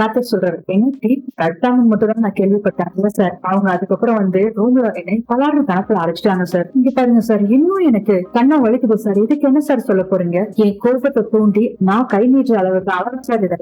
பார்த்து சொல்றாரு. என்ன டீப் கட்டாம மட்டும் தான் நான் கேள்விப்பட்டேன் இல்ல சார். அவங்க அதுக்கப்புறம் வந்து ரூம்ல என்னை பலாறு கணக்குல அழைச்சிட்டாங்க சார். இங்க பாருங்க சார். இன்னும் எனக்கு கண்ணை வலிக்குது சார். இதுக்கு என்ன சார் சொல்ல போறீங்க? என் கோபத்தை தூண்டி நான் கை நீட்டுற அளவுக்கு அவரும் சார் இதை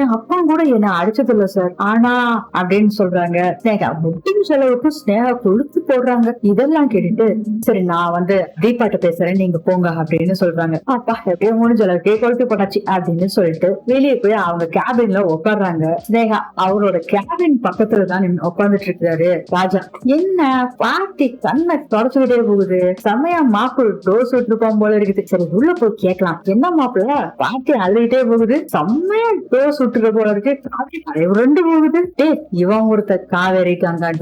என் அப்பா கூட என்ன அடிச்சது இல்ல சார். ஆனா அப்படின்னு சொல்றாங்க. ஸ்னேகா முட்டின் செலவுக்கு ஸ்னேகா கொழுத்து போடுறாங்க. இதெல்லாம் கேட்டுட்டு சரி நான் வந்து தீபாட்ட பேசுறேன். நீங்க போங்க அப்படின்னு சொல்றாங்க. அப்பா எப்படியோ முடிஞ்ச அளவுக்கு கொழுத்து போட்டாச்சு அப்படின்னு சொல்லிட்டு வெளியே போய் அவங்க கேபின்ல உட்கார்றாங்க. ஸ்னேகா அவரோட கேபின் பக்கத்துல தான் உட்காந்துட்டு இருக்காரு ராஜா. என்ன பாட்டி கண்ணை தொடச்சுக்கிட்டே போகுது. செமையா மாப்பிள் டோஸ் விட்டுருப்போம் போல இருக்குது. சரி உள்ள போய் கேட்கலாம். என்ன மாப்பிள்ள? பாட்டி அழுகிட்டே போகுது. செம்மையா டோஸ் விட்டுற போல இருக்கு. காவேரி ரெண்டு போகுது. டே இவன் ஒருத்த காவேரி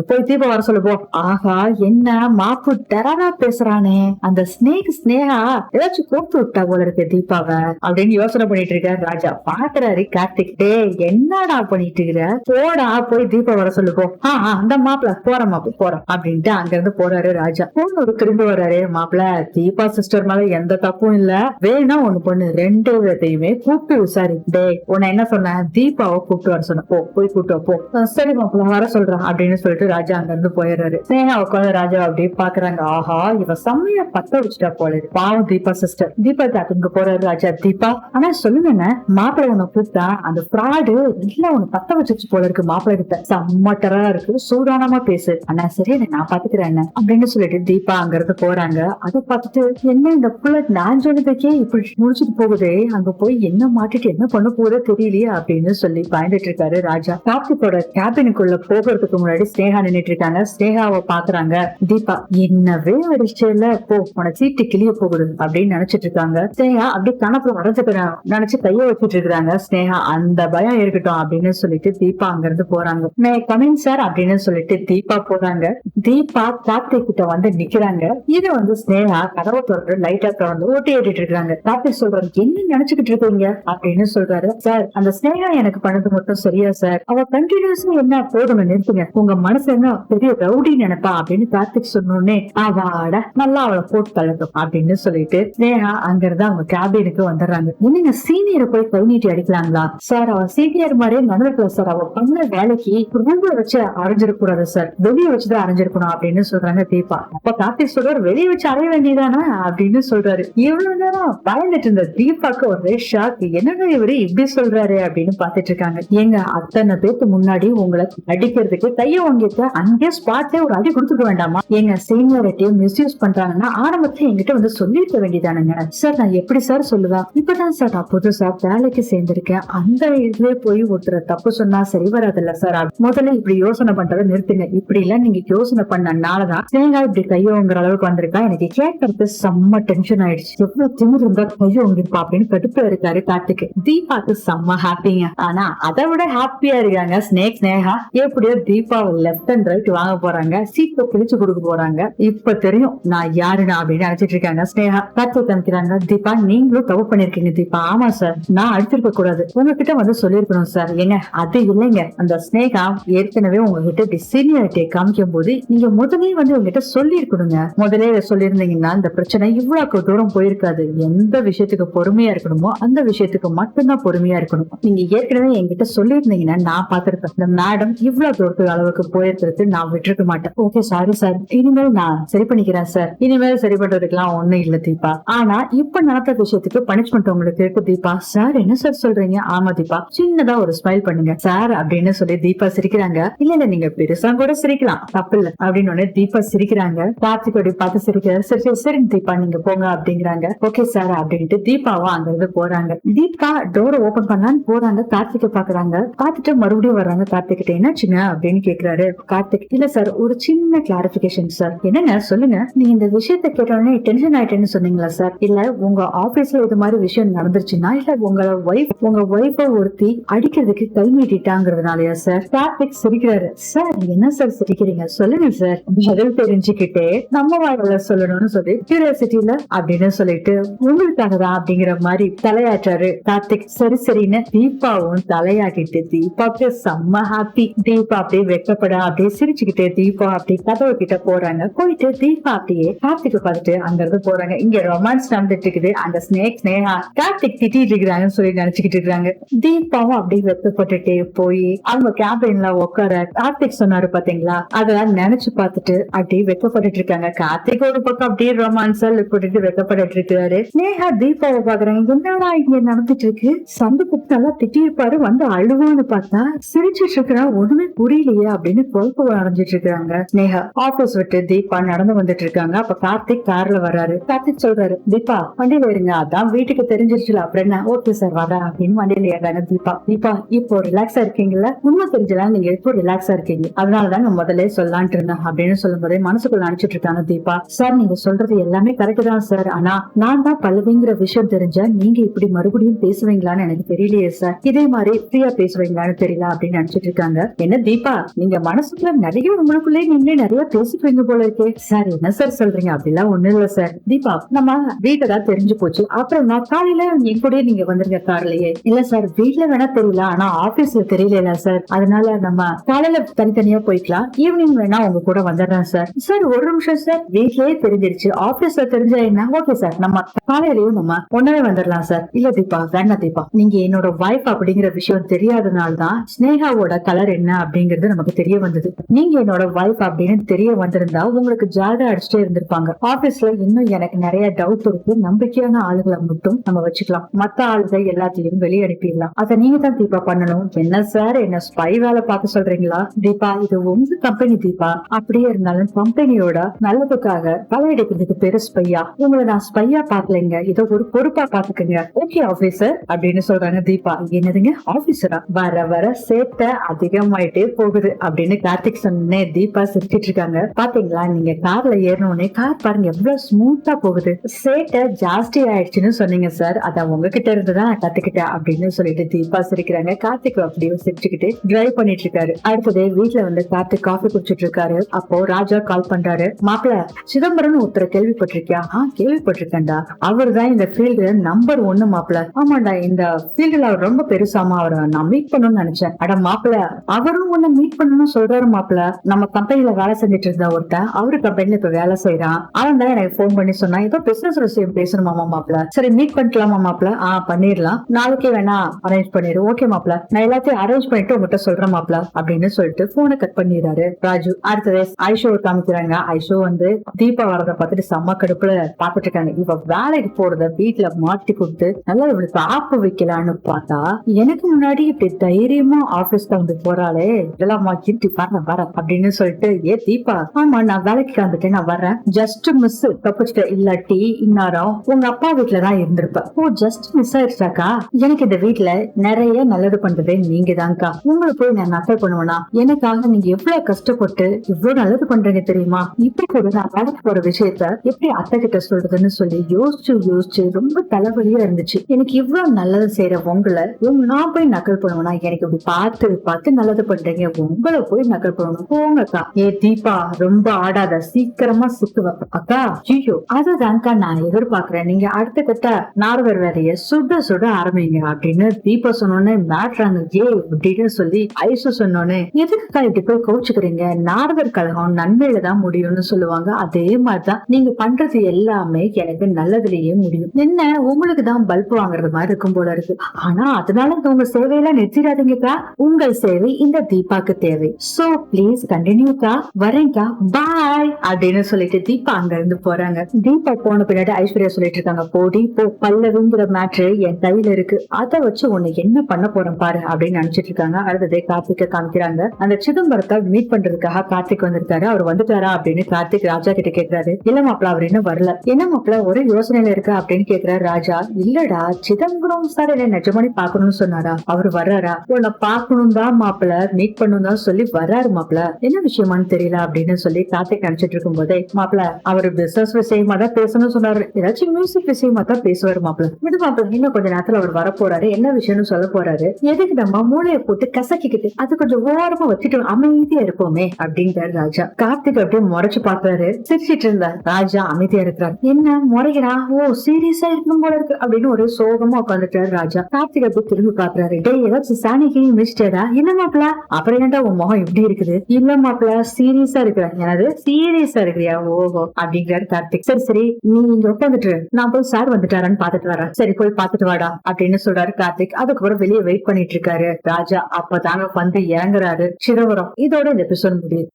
போய் தீப வர சொல்லு போ. ஆஹா என்ன மாப்பு டெரரா பேசுறானே. அந்த ஸ்னேக் ஸ்னேகா ஏதாச்சும் கூப்பிட்டு விட்டா போல இருக்கு தீபாவ. அப்படின்னு யோசனை பண்ணிட்டு இருக்காரு ராஜா. பாக்குறாரு கார்த்திக். என்ன என்னடா பண்ணிட்டு இருக்கிற போடா போய் தீபா வர சொல்லு போ. ஆ அந்த மாப்பிள போற மாப்பிள போறோம் அப்படின்ட்டு அங்க இருந்து போறாரு ராஜா. போன் ஒரு திரும்ப வர்றாரு மாப்பிள தீபா சிஸ்டர் மேல எந்த தப்பும் இல்ல. வேணா ஒண்ணு பொண்ணு ரெண்டு விதத்தையுமே கூப்பிட்டு விசாரி. டேய் உன்னை என்ன சொன்ன தீபாவை கூப்பிட்டு வர சொன்ன போ போய் கூப்பிட்டு போ. சரி மாப்பிள வர சொல்றான் அப்படின்னு சொல்லிட்டு ராஜா அங்க இருந்து போயிடுறாரு. சேனா உட்காந்து ராஜா அப்படியே பாக்குறாங்க. ஆஹா இவ செம்மையா பத்த வச்சுட்டா போல பாவம் தீபா சிஸ்டர் தீபா தாத்துக்கு போறாரு ராஜா. தீபா ஆனா சொல்லுங்க மாப்பிள உன்னை கூப்பிட்டா அந்த ஃப்ராடு நல்லா உன்னை பத்த வச்சிருச்சு போல இருக்கு மாப்பிள்ளை கிட்ட? செம்மட்டரா இருக்கு. சூதானமா பேசு. அண்ணா சரி நான் பாத்துக்கிறேன் அப்படின்னு சொல்லிட்டு தீபா அங்க இருந்து போறாங்க. அதை பார்த்துட்டு என்ன இந்த புள்ள நான் சொன்னதுக்கே இப்படி முடிச்சுட்டு போகுதே? அங்க போய் என்ன மாட்டிட்டு என்ன பண்ண போதோ தெரியலையே அப்படின்னு சொல்லி பயந்துட்டு இருக்காரு ராஜா. கார்த்திகோட கேபினுக்குள்ள போகிறதுக்கு முன்னாடி ஸ்னேகா நின்னுட்டு இருக்காங்க. ஸ்னேகாவை பாக்குறாங்க. தீபா என்னவே அடிச்சல போ உன சீட்டு கிளிய போகுது அப்படின்னு நினைச்சிட்டு இருக்காங்க. ஸ்னேகா அப்படியே கணப்புல வரைஞ்சுக்கிறேன் நினைச்சு கைய வச்சுட்டு இருக்காங்க ஸ்னேகா அந்த பயம் இருக்கட்டும் அப்படின்னு சொல்லிட்டு தீபா அங்க இருந்து போறாங்க மே கமிங் சார் அப்படின்னு சொல்லிட்டு தீபா போறாங்க. தீபா கார்த்திக் கிட்ட வந்து நிக்கிறாங்க. இது வந்து ஸ்னேகா கதவை திறந்து லைட்டா திறந்து ஓட்டி ஏறிட்டு இருக்காங்க. கார்த்திக் சொல்றாரு என்ன நினைச்சுக்கிட்டு இருக்கீங்க? அப்படின்னு சொல்றாரு. சார் அந்த ஸ்னேகா எனக்கு பண்ணது மட்டும் சரியா சார் அவ கண்டினியூஸா என்ன? போதும் நிறுத்துங்க. உங்க மனசு என்ன பெரிய ரவுடி நினைப்பா? அப்படின்னு கார்த்திக் சொன்னோடனே அவாட நல்லா அவளை போட்டு தள்ளட்டும் அப்படின்னு சொல்லிட்டு ஸ்னேகா அங்க இருந்து அவங்க கேபினுக்கு வந்துடுறாங்க. என்னங்க சீனியரை போய் கை நீட்டி அடிக்கலாங்களா? சார் அவ சீனியர் மாதிரியே நடந்துக்கல சார் அவ பண்ண வேலைக்கு ரூப வச்சு அரைஞ்சிருக்க கூடாது சார் வெளியே வச்சுதான் அரைஞ்சிருக்கணும் அப்படின்னு சொல்றாங்க தீபா. அப்ப கார்த்திக் சொல்றாரு வெளியே வச்சு அரைய வேண்டியதானா அப்படின்னு சொல்றாரு. இவ்வளவு நேரம் பயந்துட்டு இருந்த தீபாக்கு ஒரே ஷாக் என்னங்க இவரு இப்படி சொல்றாரு அப்படின்னு பாத்துட்டு இருக்காங்க. எங்க அத்தனை பேருக்கு முன்னாடி உங்களை அடிக்கிறதுக்கு கைய வாங்கிட்டு அங்கே ஸ்பாட்ல ஒரு அடி கொடுத்துக்க வேண்டாமா? எங்க சீனியாரிட்டியை மிஸ்யூஸ் பண்றாங்கன்னா ஆரம்பத்துல எங்கிட்ட வந்து சொல்லிருக்க வேண்டியதானுங்க. சார் நான் எப்படி சார் சொல்லுவேன்? இப்பதான் சார் நான் புதுசா வேலைக்கு சேர்ந்திருக்கேன். அந்த இதுல போய் ஒருத்தர் தப்பு சொன்னா சரி வராதுல்ல சார் முதல்ல இப்படி யோசனை பண்றதை நிறுத்துங்க. இப்படி எல்லாம் நீங்க யோசனை பண்ணனாலதான் தேங்கா இப்படி கையோங்கிற அளவுக்கு வந்திருக்கா? எனக்கு கேட்கறது செம்ம டென்ஷன் ஆயிடுச்சு. எவ்வளவு திமிர் இருந்தா கையோங்கிருப்பா அப்படின்னு கடுப்புல இருக்காரு கார்த்திக். தீபாக்கு செம்ம ஹாப்பிங்க ஆனா அதை விட ஹாப்பியா இருக்காங்க ஸ்னேக் ஸ்னேகா. எப்படியோ தீபாவை லெஃப்ட் அண்ட் ரைட் வாங்க போறாங்க. சீட்டை பிரிச்சு கொடுக்க போறாங்க. இப்ப தெரியும் நான் யாருடா அப்படின்னு நினைச்சிட்டு இருக்காங்க ஸ்னேகா. கார்த்திக் காமிக்கிறாங்க தீபா நீங்களும் தப்பு பண்ணிருக்கீங்க தீபா. ஆமா சார் நான் அடிச்சிருக்க கூடாது. உங்ககிட்ட வந்து சொல்லிருக்கணும் சார். ஏங்க அது இல்லைங்க. அந்த ஸ்னேகா ஏற்கனவே உங்ககிட்ட சீனியாரிட்டியை காமிக்கும் போது நீங்க முதலே வந்து உங்ககிட்ட சொல்லிருக்கணுங்க முதலே சொல்லியிருந்தீங்கன்னா இந்த பிரச்சனை இவ்வளவு தூரம் போயிருக்காது. எந்த விஷயத்துக்கு பொறுமையா இருக்கணுமோ அந்த விஷயத்துக்கு மட்டும்தான் பொறுமையா இருக்கணும். நீங்க ஏற்கனவே என்கிட்ட சொல்லியிருந்தீங்கன்னா நான் பார்த்திருப்பேன். இந்த மேடம் இவ்வளவு தூரத்துக்கு அளவுக்கு போயிருக்கிறது நான் விட்டுருக்க மாட்டேன். ஓகே சாரி சார் இனிமேல் நான் சரி பண்ணிக்கிறேன் சார் இனிமேல் சரி பண்றதுக்கெல்லாம் ஒண்ணும் இல்ல தீபா. ஆனா இப்ப நடந்த விஷயத்துக்கு பனிஷ்மெண்ட் உங்களுக்கு இருக்கு தீபா. சார் என்ன சார் சொல்றீங்க? ஆமா தீபா. சின்னதா ஒரு ஸ்மைல் பண்ணுங்க. சார் அப்படின்னு சொல்லி தீபா சிரிக்கிறாங்க. இல்ல இல்ல நீங்க பெருசா கூட சிரிக்கலாம். தப்பு இல்ல. அப்படின்னு உடனே தீபா சிரிக்கிறாங்க. கார்த்திக் அப்படி பார்த்து சிரிக்கிறாரு சரி சரி சரிங்க தீபா நீங்க போங்க அப்படிங்கிறாங்க. ஓகே சார் அப்படின்ட்டு தீபாவும் அங்க இருந்து போறாங்க. தீபா டோரை ஓபன் பண்ணலான்னு போறாங்க. கார்த்திகை பாக்குறாங்க. பார்த்துட்டு மறுபடியும் வர்றாங்க. கார்த்திகிட்ட என்னாச்சுங்க? அப்படின்னு கேக்குறாரு. கார்த்திக் இல்ல சார். ஒரு சின்ன கிளாரிபிகேஷன் சார் என்னங்க? சொல்லுங்க. நீங்க இந்த விஷயத்த கேட்டோடனே டென்ஷன் ஆயிட்டேன்னு சொன்னீங்களா சார் இல்ல உங்க ஆபீஸ்ல இது மாதிரி விஷயம் நடந்துருச்சுன்னா இல்ல உங்க ஒய்ஃப் உங்க ஒய்ஃபை ஒருத்தி சிரிக்கிறதுக்கு கை நீட்டிட்டாங்கிறதுனாலயா சார் கார்த்திக் சிரிக்கிறாரு. சார் என்ன சார் சிரிக்கிறீங்க? சொல்லுங்க சார் பதில் தெரிஞ்சுக்கிட்டே நம்ம வாயில சொல்லணும்னு சொல்லி கியூரியாசிட்டியில அப்படின்னு சொல்லிட்டு உங்களுக்காக தான் அப்படிங்கிற மாதிரி தலையாட்டாரு கார்த்திக் சரி சரின்னு தீபாவும் தலையாட்டிட்டு தீபாவுக்கு செம்ம ஹாப்பி தீபா அப்படியே வெக்கப்பட அப்படியே சிரிச்சுக்கிட்டே தீபா அப்படி கதவு கிட்ட போறாங்க. போயிட்டு தீபா அப்படியே கார்த்திக் பார்த்துட்டு அங்க இருந்து போறாங்க. இங்க ரொமான்ஸ் நடந்துட்டு இருக்குது. அந்த ஸ்னேக் ஸ்னேகா கார்த்திக் திட்டிட்டு இருக்கிறாங்கன்னு சொல்லி நினைச்சுக்கிட்டு இருக்காங்க தீபாவும் அப்படியே வெப்பப்பட்டுட்டே போய் அவங்க கேபின்ல உட்கார கார்த்திக் சொன்னாரு பாத்தீங்களா? அதெல்லாம் நினைச்சு பார்த்துட்டு அப்படியே வெக்கப்பட்டுட்டு இருக்காங்க. கார்த்திக் ஒரு பக்கம் அப்படியே ரொமான்ஸா லுக் போட்டுட்டு வெக்கப்பட்டுட்டு இருக்காரு. நேஹா தீபாவை பாக்குறாங்க. என்னடா இங்க நடந்துட்டு இருக்கு? சந்து குப்து நல்லா திட்டிருப்பாரு வந்து அழுவான்னு பார்த்தா சிரிச்சிட்டு இருக்கிறா ஒண்ணுமே புரியலையே அப்படின்னு பொறுப்பு அடைஞ்சிட்டு இருக்காங்க. நேஹா ஆபீஸ் விட்டு தீபா நடந்து வந்துட்டு இருக்காங்க. அப்ப கார்த்திக் கார்ல வராரு கார்த்திக் சொல்றாரு தீபா வண்டியில இருங்க. அதான் வீட்டுக்கு தெரிஞ்சிருச்சுல. அப்படின்னா என்ன? ஓகே சார் வரா அப்படின்னு வண்டியில ஏறாங்க தீபா. தீபா இப்போ ரிலாக்ஸா இருக்கீங்களா உண்மை தெரிஞ்சலாம் நீங்க இப்போ ரிலாக்ஸா இருக்கீங்க. அதனாலதான் நான் முதல்ல சொல்லலான்ட்டு இருந்தேன் அப்படின்னு சொல்லும்போதே மனசுக்குள்ள நினைச்சிட்டு இருக்காங்க தீபா. சார் நீங்க சொல்றது எல்லாமே கரெக்ட் தான் சார் ஆனா நான் தான் பல்லவிங்கிற விஷயம் தெரிஞ்ச நீங்க இப்படி மறுபடியும் பேசுவீங்களான்னு எனக்கு தெரியலையே சார் இதே மாதிரி ஃப்ரீயா பேசுவீங்களான்னு தெரியல அப்படின்னு நினைச்சிட்டு இருக்காங்க. என்ன தீபா நீங்க மனசுக்குள்ள நிறைய உங்களுக்குள்ளே நீங்களே நிறைய பேசிக்குவீங்க போல இருக்கே. சார் என்ன சார் சொல்றீங்க? அப்படிலாம் ஒண்ணு இல்ல சார் தீபா நம்ம வீட்டை தான் தெரிஞ்சு போச்சு. அப்புறம் நான் காலையில என் கூடயே நீங்க வந்துருங்க கார்லயே இல்ல சார் வீட்ல வேணா தெரியும். தெரியல. ஆனா ஆபீஸ்ல தெரியல சார் அதனால நம்ம காலையில தனித்தனியா போய்க்கலாம். ஈவினிங் வேணா உங்க கூட வந்துடுறேன் சார் சார் ஒரு நிமிஷம் சார் வீட்லயே தெரிஞ்சிருச்சு. ஆபீஸ்ல தெரிஞ்சா என்ன? ஓகே சார் நம்ம காலையிலயும் நம்ம ஒன்னவே வந்துடலாம் சார் இல்ல தீபா. வேணா தீபா. நீங்க என்னோட வைஃப் அப்படிங்கிற விஷயம் தெரியாதனால தான் ஸ்னேகாவோட கலர் என்ன அப்படிங்கறது நமக்கு தெரிய வந்தது. நீங்க என்னோட வைஃப் அப்படின்னு தெரிய வந்திருந்தா உங்களுக்கு ஜாதா அடிச்சுட்டே இருந்திருப்பாங்க. ஆபீஸ்ல இன்னும் எனக்கு நிறைய டவுட் இருக்கு. நம்பிக்கையான ஆளுகளை மட்டும் நம்ம வச்சுக்கலாம். மத்த ஆளுகள் எல்லாத்தையும் வெளியே அனுப்பிடலாம். அதை நீங்க தான் தீபா பண்ணணும். என்ன சார்? என்ன ஸ்பை வேலை பார்க்க சொல்றீங்களா? தீபா இது உங்க கம்பெனி தீபா. அப்படியே இருந்தாலும் கம்பெனியோட நல்லதுக்காக தலையெடுக்கிறதுக்கு பேரு ஸ்பையா உங்களை நான் ஸ்பையா பாக்கலைங்க இதை ஒரு பொறுப்பா பாத்துக்கங்க ஓகே ஆபீசர் அப்படின்னு சொல்றாங்க தீபா. என்னதுங்க? ஆபீசரா வர வர சேட்டை அதிகமாயிட்டே போகுது அப்படின்னு கார்த்திக் சொன்னே தீபா சிரிச்சிட்டு இருக்காங்க. பாத்தீங்களா? நீங்க கார்ல ஏறணும்னே கார் பாருங்க எவ்வளவு ஸ்மூத்தா போகுது. சேட்டை ஜாஸ்தி ஆயிடுச்சுன்னு சொன்னீங்க சார். அதான் உங்ககிட்ட இருந்து தான் கத்துக்கிட்டேன் அப்படின்னு சொல்லிட்டு தீபா சிரிக்கிறாங்க கார்த்திக் அப்படியே சிரிச்சுக்கிட்டு டிரைவ் பண்ணிட்டு இருக்காரு அடுத்தது வீட்டுல வந்து கார்த்திக் காஃபி குடிச்சிட்டு இருக்காரு அப்போ ராஜா கால் பண்றாரு. மாப்பிள்ள சிதம்பரம் ஒருத்தர் கேள்விப்பட்டிருக்கியா? ஆ கேள்விப்பட்டிருக்கேன்டா. அவர் தான் இந்த ஃபீல்டு நம்பர் ஒன்னு மாப்பிள்ள ஆமாண்டா இந்த ஃபீல்டுல அவர் ரொம்ப பெருசாமா அவரை நான் மீட் பண்ணணும்னு நினைச்சேன். அட மாப்பிள்ள அவரும் உன்னை மீட் பண்ணணும்னு சொல்றாரு மாப்பிள்ள நம்ம கம்பெனில வேலை செஞ்சுட்டு இருந்த ஒருத்தன் அவரு கம்பெனில இப்ப வேலை செய்யறான் அவன் தான் எனக்கு போன் பண்ணி சொன்னா ஏதோ பிசினஸ் விஷயம் பேசணுமாமா மாப்பிள்ள சரி மீட் பண்ணிக்கலாமா மாப்பிள்ள ஆ பண்ணிடலாம் நாளைக்கே வேணா அரேஞ்ச் பண்ணிடு ஓகே மாப்ள நான் எல்லாத்தையும் அரேஞ்ச் பண்ணிட்டு உங்ககிட்ட சொல்றேன் மாப்ள அப்படின்னு சொல்லிட்டு போனை கட் பண்ணிடுறாரு. ராஜு. அடுத்தது ஐஷோவை காமிக்கிறாங்க. ஐஷோ வந்து தீபா வரத பார்த்துட்டு செம்ம கடுப்புல பாத்துட்டு இருக்காங்க. இவ வேலைக்கு போறத வீட்டுல மாட்டி கொடுத்து நல்லா இவளுக்கு ஆப்பு வைக்கலான்னு பார்த்தா எனக்கு முன்னாடி இப்படி தைரியமா ஆபீஸ்க்கு வந்து போறாளே. இதெல்லாம் மாக்கிட்டு வர வர அப்படின்னு சொல்லிட்டு ஏ தீபா ஆமா நான் வேலைக்கு வந்துட்டேன் நான் வரேன் ஜஸ்ட் மிஸ் தப்பிச்சுட்டு. இல்லாட்டி இன்னாரம் உங்க அப்பா வீட்டுல தான் இருந்திருப்ப. ஓ ஜஸ்ட் மிஸ் ஆயிடுச்சாக்கா? எனக்கு இந்த வீட்டுல நிறைய நல்லது பண்றதே நீங்க தான்க்கா உங்களை போய் நான் நக்கல் பண்ணுவேனா? எனக்காக நீங்க எவ்வளவு கஷ்டப்பட்டு இவ்வளவு நல்லது பண்றீங்க தெரியுமா? இப்ப கூட நான் வேலைக்கு போற விஷயத்த எப்படி அத்தை கிட்ட சொல்றதுன்னு சொல்லி யோசிச்சு யோசிச்சு ரொம்ப தலைவலியா இருந்துச்சு. எனக்கு இவ்வளவு நல்லது செய்யற உங்களை உங்க நான் போய் நக்கல் பண்ணுவேனா? எனக்கு இப்படி பார்த்து பார்த்து நல்லது பண்றீங்க. உங்களை போய் நக்கல் பண்ணணும். போங்கக்கா. ஏ தீபா ரொம்ப ஆடாத. சீக்கிரமா சுத்துவ அக்கா ஐயோ அதுதான்க்கா நான் எதிர்பார்க்கிறேன். நீங்க அடுத்த கட்ட நார்வர் வேலையை சுட சுட ஆரம்பிங்க அப்படின்னு தீபா சொன்னோன்னே மேட்ரு ஏ அப்படின்னு சொல்லி ஐசு சொன்னோன்னே எதுக்குக்கா இப்படி போய் கோச்சுக்கிறீங்க நார்வர் கழகம் நன்மையில தான் முடியும்னு சொல்லுவாங்க. அதே மாதிரிதான் நீங்க பண்றது எல்லாமே எனக்கு நல்லதுலயே முடியும். என்ன? உங்களுக்கு தான் பல்ப் வாங்குறது மாதிரி இருக்கும் போல இருக்கு. ஆனா அதனால இந்த உங்க சேவையெல்லாம் நிறுத்திடாதீங்கக்கா. உங்கள் சேவை இந்த தீபாக்கு தேவை. So please கண்டினியூக்கா வரேன்க்கா. பாய் அப்படின்னு சொல்லிட்டு தீபா அங்க இருந்து போறாங்க. தீபா போன பின்னாடி ஐஸ்வர்யா சொல்லிட்டு இருக்காங்க போடி போ. பல்லவிங்கிற மேட்ரு என் கையில இருக்கு. அதை வச்சு உன்னை என்ன பண்ண போறோம் பாரு அப்படின்னு நினைச்சிட்டு இருக்காங்க. அடுத்ததே கார்த்திக்க காமிக்கிறாங்க. அந்த சிதம்பரத்தை மீட் பண்றதுக்காக கார்த்திக் வந்திருக்காரு. அவர் வந்துட்டாரா அப்படின்னு கார்த்திக் ராஜா கிட்ட கேக்குறாரு. இல்ல மாப்பிள அவர் இன்னும் வரல. என்ன மாப்பிள ஒரு யோசனையில இருக்கு அப்படின்னு கேக்குறாரு ராஜா. இல்லடா சிதம்பரம் சார் என்ன நிஜமானி பாக்கணும்னு சொன்னாரா? அவர் வர்றாரா? உன்னை பாக்கணும் தான் மாப்பிள மீட் பண்ணணும் தான் சொல்லி வர்றாரு மாப்பிள. என்ன விஷயமான்னு தெரியல அப்படின்னு சொல்லி கார்த்திக் நினைச்சிட்டு இருக்கும் போதே மாப்பிள அவர் பிசினஸ் விஷயமா தான் பேசணும்னு சொன்னாரு. ஏதாச்சும் மியூசிக் விஷயமா தான் பேசுவாரு மாப்பிள. விடு மாப்பிள இன்னும் கொஞ்ச நேரத்துல அவர் வர போறாரு என்ன விஷயம்னு சொல்ல போறாரு? எதுக்கு நம்ம மூளையை போட்டு கசக்கிக்கிட்டு அது கொஞ்சம் ஓரமா வச்சுட்டு அமைதியா இருப்போமே அப்படிங்கிறாரு ராஜா. கார்த்திக் அப்படியே முறைச்சு பாக்குறாரு சிரிச்சிட்டு இருந்தார். ராஜா அமைதியா இருக்கிறார். என்ன முறைகிறா? ஓ சீரியஸா இருக்கணும் போல இருக்கு அப்படின்னு ஒரு சோகமா உட்காந்துட்டாரு ராஜா. கார்த்திக் அப்படியே திரும்பி பாக்குறாரு டே ஏதாச்சும் சாணிக்கு மிஸ்டேடா என்ன மாப்பிள? அப்புறம் ஏன்டா உன் முகம் எப்படி இருக்குது? இல்ல மாப்பிள சீரியஸா இருக்கிற. எனது சீரியஸா இருக்கிறியா? ஓஹோ அப்படிங்கிறாரு கார்த்திக். சரி சரி நீ இங்க உட்காந்துட்டு நான் போய் சார் வந்துட்டாரான்னு பாத்துட்டு வரேன். சரி போய் பாத்துட்டு வாடா அப்படின்னு சொல்றாரு கார்த்திக். அதுக்கப்புறம் வெளியே வெயிட் பண்ணிட்டு இருக்காரு. ராஜா அப்பதாங்க வந்து இறங்குறாரு. சிதம்பரம் இதோட இந்த எபிசோட் முடியுது.